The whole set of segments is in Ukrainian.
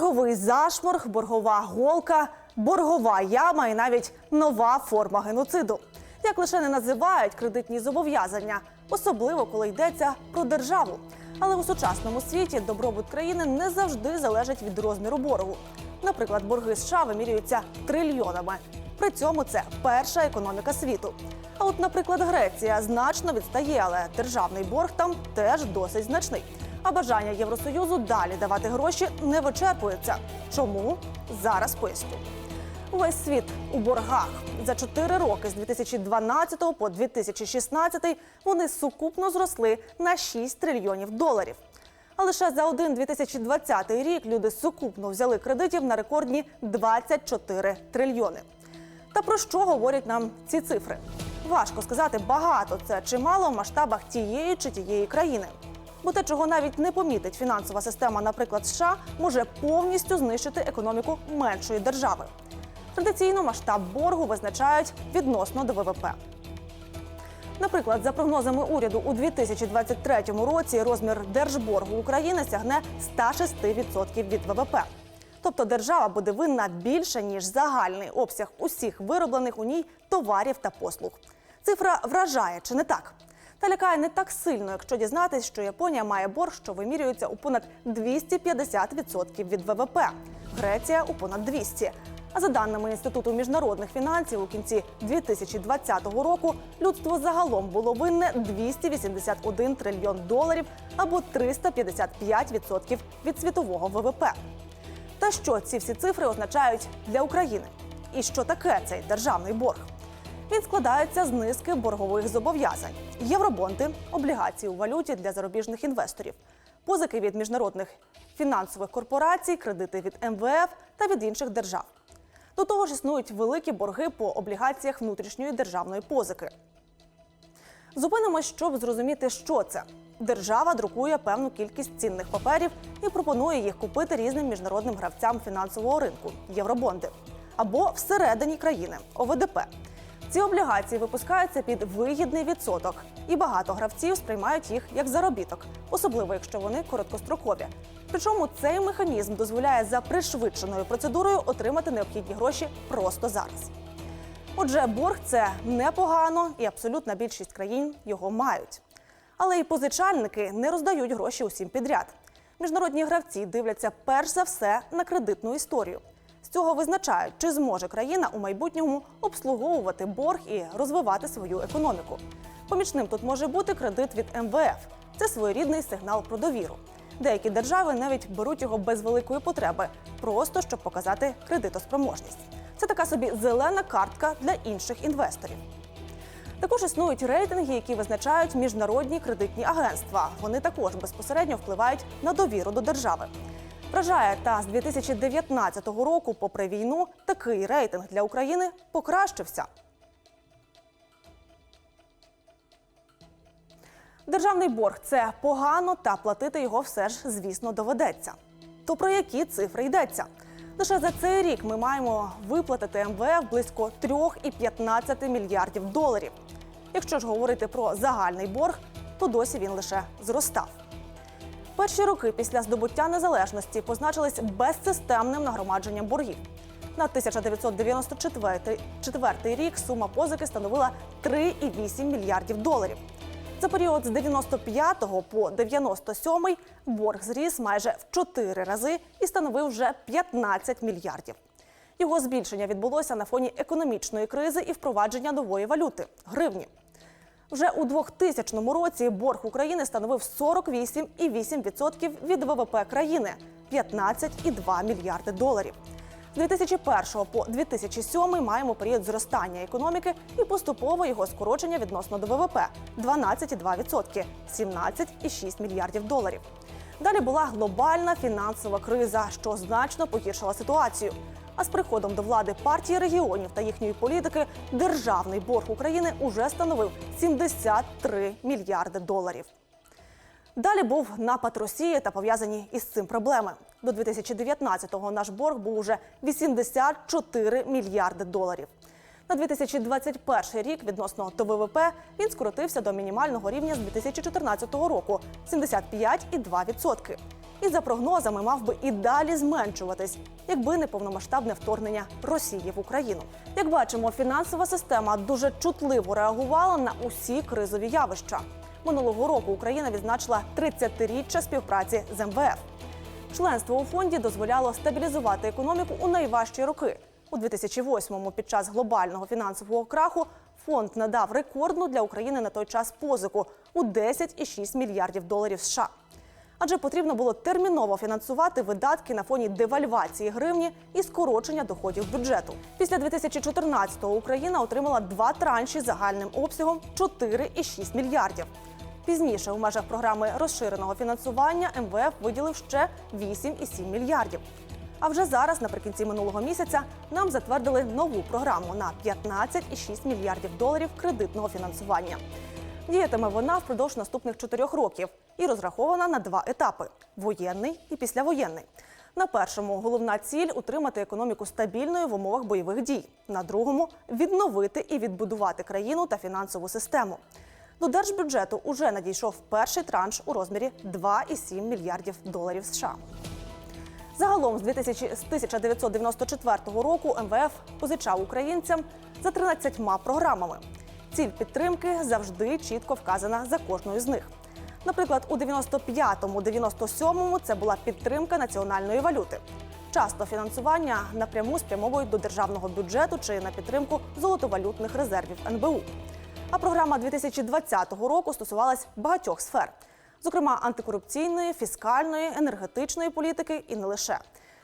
Борговий зашморг, боргова голка, боргова яма і навіть нова форма геноциду. Як лише не називають кредитні зобов'язання, особливо коли йдеться про державу. Але у сучасному світі добробут країни не завжди залежить від розміру боргу. Наприклад, борги США вимірюються трильйонами. При цьому це перша економіка світу. А от, наприклад, Греція значно відстає, але державний борг там теж досить значний. А бажання Євросоюзу далі давати гроші не вичерпується. Чому зараз поясню. Увесь світ у боргах за 4 роки з 2012 по 2016 вони сукупно зросли на 6 трильйонів доларів. А лише за один 2020 рік люди сукупно взяли кредитів на рекордні 24 трильйони. Та про що говорять нам ці цифри? Важко сказати, багато це чи мало в масштабах тієї чи тієї країни. Бо те, чого навіть не помітить фінансова система, наприклад, США, може повністю знищити економіку меншої держави. Традиційно масштаб боргу визначають відносно до ВВП. Наприклад, за прогнозами уряду, у 2023 році розмір держборгу України сягне 106% від ВВП. Тобто держава буде винна більше ніж загальний обсяг усіх вироблених у ній товарів та послуг. Цифра вражає, чи не так? Та лякає не так сильно, якщо дізнатись, що Японія має борг, що вимірюється у понад 250% від ВВП, Греція у понад 200%. А за даними інституту міжнародних фінансів, у кінці 2020 року людство загалом було винне 281 трильйон доларів або 355% від світового ВВП. Та що ці всі цифри означають для України? І що таке цей державний борг? Він складається з низки боргових зобов'язань: євробонди, облігації у валюті для зарубіжних інвесторів, позики від міжнародних фінансових корпорацій, кредити від МВФ та від інших держав. До того ж існують великі борги по облігаціях внутрішньої державної позики. Зупинимось, щоб зрозуміти, що це. Держава друкує певну кількість цінних паперів і пропонує їх купити різним міжнародним гравцям фінансового ринку євробонди або всередині країни ОВДП. Ці облігації випускаються під вигідний відсоток, і багато гравців сприймають їх як заробіток, особливо якщо вони короткострокові. Причому цей механізм дозволяє за пришвидшеною процедурою отримати необхідні гроші просто зараз. Отже, борг це непогано, і абсолютна більшість країн його мають. Але і позичальники не роздають гроші усім підряд. Міжнародні гравці дивляться перш за все на кредитну історію. Цього визначають, чи зможе країна у майбутньому обслуговувати борг і розвивати свою економіку. Помічним тут може бути кредит від МВФ. Це своєрідний сигнал про довіру. Деякі держави навіть беруть його без великої потреби, просто щоб показати кредитоспроможність. Це така собі зелена картка для інших інвесторів. Також існують рейтинги, які визначають міжнародні кредитні агентства. Вони також безпосередньо впливають на довіру до держави. Вражає, та з 2019 року, попри війну, такий рейтинг для України покращився. Державний борг це погано, та платити його все ж, звісно, доведеться. То про які цифри йдеться? Лише за цей рік ми маємо виплатити МВФ близько 3,15 мільярдів доларів. Якщо ж говорити про загальний борг, то досі він лише зростав. Перші роки після здобуття незалежності позначились безсистемним нагромадженням боргів. На 1994 рік сума позики становила 3,8 мільярдів доларів. За період з 95 по 97 борг зріс майже в 4 рази і становив вже 15 мільярдів. Його збільшення відбулося на фоні економічної кризи і впровадження нової валюти гривні. Вже у 2000 році борг України становив 48,8% від ВВП країни 15,2 мільярди доларів. З 2001 по 2007 маємо період зростання економіки і поступово його скорочення відносно до ВВП 12,2% 17,6 мільярдів доларів. Далі була глобальна фінансова криза, що значно погіршила ситуацію. А з приходом до влади партії регіонів та їхньої політики державний борг України уже становив 73 мільярди доларів. Далі був напад Росії та пов'язані із цим проблеми. До 2019-го наш борг був уже 84 мільярди доларів. На 2021 рік відносно до ВВП він скоротився до мінімального рівня з 2014 року 75,2%. І за прогнозами мав би і далі зменшуватись, якби не повномасштабне вторгнення Росії в Україну. Як бачимо, фінансова система дуже чутливо реагувала на усі кризові явища. Минулого року Україна відзначила 30-річчя співпраці з МВФ. Членство у фонді дозволяло стабілізувати економіку у найважчі роки. У 2008-му під час глобального фінансового краху фонд надав рекордну для України на той час позику у 10,6 мільярдів доларів США. Адже потрібно було терміново фінансувати видатки на фоні девальвації гривні і скорочення доходів бюджету. Після 2014-го Україна отримала два транші загальним обсягом 4,6 мільярдів. Пізніше у межах програми розширеного фінансування МВФ виділив ще 8,7 мільярдів. А вже зараз, наприкінці минулого місяця, нам затвердили нову програму на 15,6 мільярдів доларів кредитного фінансування. Діятиме вона впродовж наступних чотирьох років і розрахована на два етапи: воєнний і післявоєнний. На першому головна ціль утримати економіку стабільною в умовах бойових дій. На другому відновити і відбудувати країну та фінансову систему. До держбюджету уже надійшов перший транш у розмірі 2,7 мільярдів доларів США. Загалом з 2000 з 1994 року МВФ позичав українцям за 13 програмами. Ціль підтримки завжди чітко вказана за кожною з них. Наприклад, у 95-му, 97-му це була підтримка національної валюти. Часто фінансування напряму спрямовують до державного бюджету чи на підтримку золотовалютних резервів НБУ. А програма 2020 року стосувалась багатьох сфер, зокрема антикорупційної, фіскальної, енергетичної політики і не лише.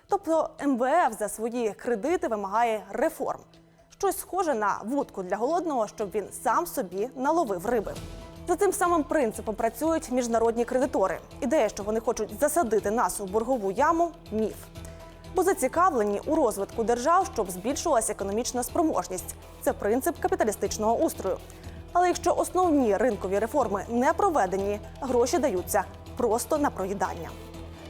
Тобто МВФ за свої кредити вимагає реформ. Щось схоже на вудку для голодного, щоб він сам собі наловив риби. За цим самим принципом працюють міжнародні кредитори. Ідея, що вони хочуть засадити нас у боргову яму міф. Бо зацікавлені у розвитку держав, щоб збільшувалася економічна спроможність. Це принцип капіталістичного устрою. Але якщо основні ринкові реформи не проведені, гроші даються просто на проїдання.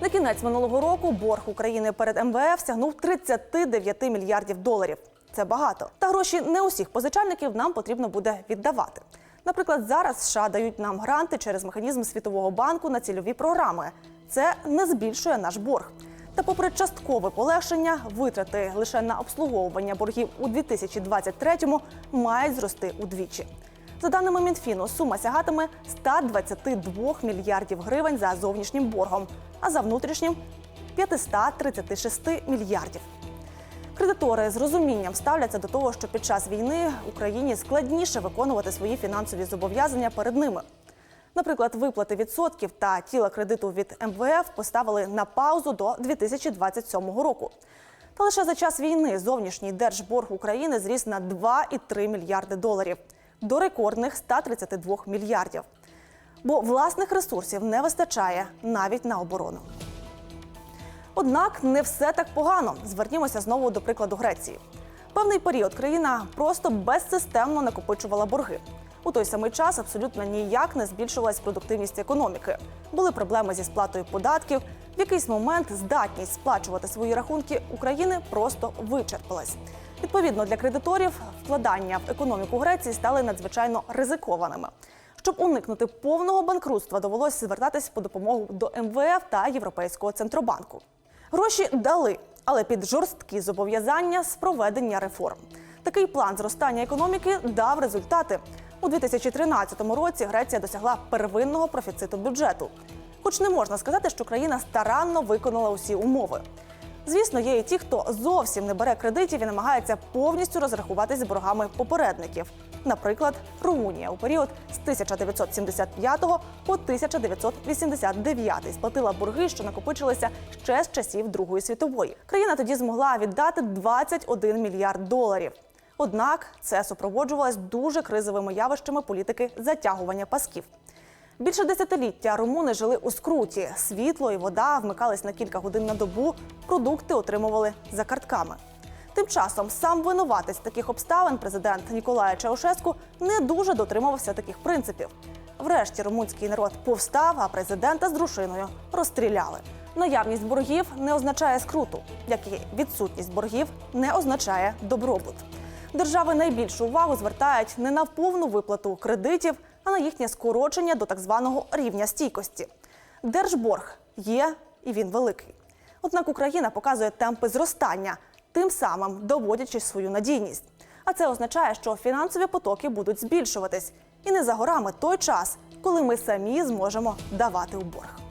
На кінець минулого року борг України перед МВФ сягнув 39 мільярдів доларів. Це багато. Та гроші не усіх позичальників нам потрібно буде віддавати. Наприклад, зараз США дають нам гранти через механізм Світового банку на цільові програми. Це не збільшує наш борг. Та, попри часткове полегшення, витрати лише на обслуговування боргів у 2023-му мають зрости удвічі. За даними Мінфіну, сума сягатиме 122 мільярдів гривень за зовнішнім боргом, а за внутрішнім 536 мільярдів. Кредитори з розумінням ставляться до того, що під час війни Україні складніше виконувати свої фінансові зобов'язання перед ними. Наприклад, виплати відсотків та тіла кредиту від МВФ поставили на паузу до 2027 року. Та лише за час війни зовнішній держборг України зріс на 2,3 мільярди доларів до рекордних 132 мільярдів. Бо власних ресурсів не вистачає навіть на оборону. Однак не все так погано. Звернімося знову до прикладу Греції. Певний період країна просто безсистемно накопичувала борги. У той самий час абсолютно ніяк не збільшувалась продуктивність економіки. Були проблеми зі сплатою податків. В якийсь момент здатність сплачувати свої рахунки України просто вичерпалась. Відповідно для кредиторів вкладання в економіку Греції стали надзвичайно ризикованими. Щоб уникнути повного банкрутства, довелося звертатись по допомогу до МВФ та Європейського центробанку. Гроші дали, але під жорсткі зобов'язання з проведення реформ. Такий план зростання економіки дав результати. У 2013 році Греція досягла первинного профіциту бюджету. Хоч не можна сказати, що країна старанно виконала усі умови. Звісно, є і ті, хто зовсім не бере кредитів і намагається повністю розрахуватись з боргами попередників. Наприклад, Румунія у період з 1975 по 1989 сплатила борги, що накопичилися ще з часів Другої світової. Країна тоді змогла віддати 21 мільярд доларів. Однак це супроводжувалось дуже кризовими явищами політики затягування пасків. Більше десятиліття румуни жили у скруті. Світло і вода вмикались на кілька годин на добу, продукти отримували за картками. Тим часом сам винуватець таких обставин, президент Ніколая Чаушеску, не дуже дотримувався таких принципів. Врешті румунський народ повстав, а президента з дружиною розстріляли. Наявність боргів не означає скруту, як і відсутність боргів не означає добробут. Держави найбільшу увагу звертають не на повну виплату кредитів, а на їхнє скорочення до так званого рівня стійкості. Держборг є і він великий. Однак Україна показує темпи зростання, тим самим доводячи свою надійність. А це означає, що фінансові потоки будуть збільшуватись, і не за горами той час, коли ми самі зможемо давати у борг.